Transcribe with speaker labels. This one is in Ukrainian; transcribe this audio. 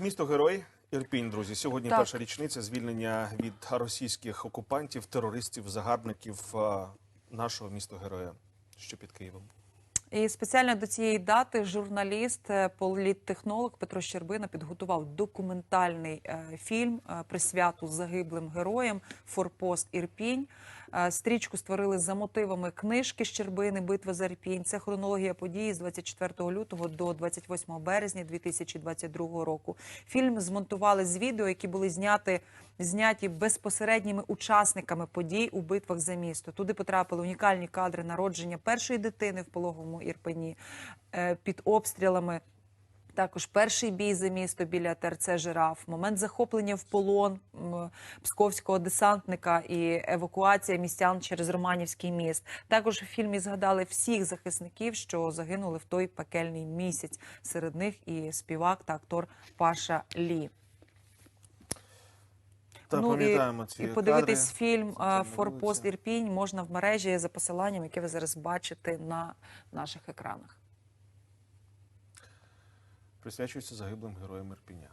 Speaker 1: Місто герой Ірпінь, друзі. Сьогодні
Speaker 2: Так.
Speaker 1: перша річниця звільнення від російських окупантів, терористів, загарбників е, нашого міста героя, що під Києвом.
Speaker 2: І спеціально до цієї дати журналіст, е, політтехнолог Петро Щербина підготував документальний е, фільм е, присвяту загиблим героям Форпост Ірпінь. Стрічку створили за мотивами книжки Щербини Битва за Ірпінь. Це хронологія подій з 24 лютого до 28 березня 2022 року. Фільм змонтували з відео, які були зняти зняті безпосередніми учасниками подій у битвах за місто. Туди потрапили унікальні кадри народження першої дитини в пологовому Ірпені е, під обстрілами. Також перший бій за місто біля ТРЦ Жираф, момент захоплення в полон псковського десантника і евакуація містян через Романівський міст. Також у фільмі згадали всіх захисників, що загинули в той пекельний місяць. Серед них і співак та актор Паша Лі.
Speaker 1: Та
Speaker 2: Ну,
Speaker 1: пам'ятаємо
Speaker 2: і,
Speaker 1: ці
Speaker 2: і подивитись
Speaker 1: кадри.
Speaker 2: фільм Форпост. Ірпінь можна в мережі за посиланням, яке ви зараз бачите на наших екранах.
Speaker 1: Присвячується загиблим героям Ірпіня.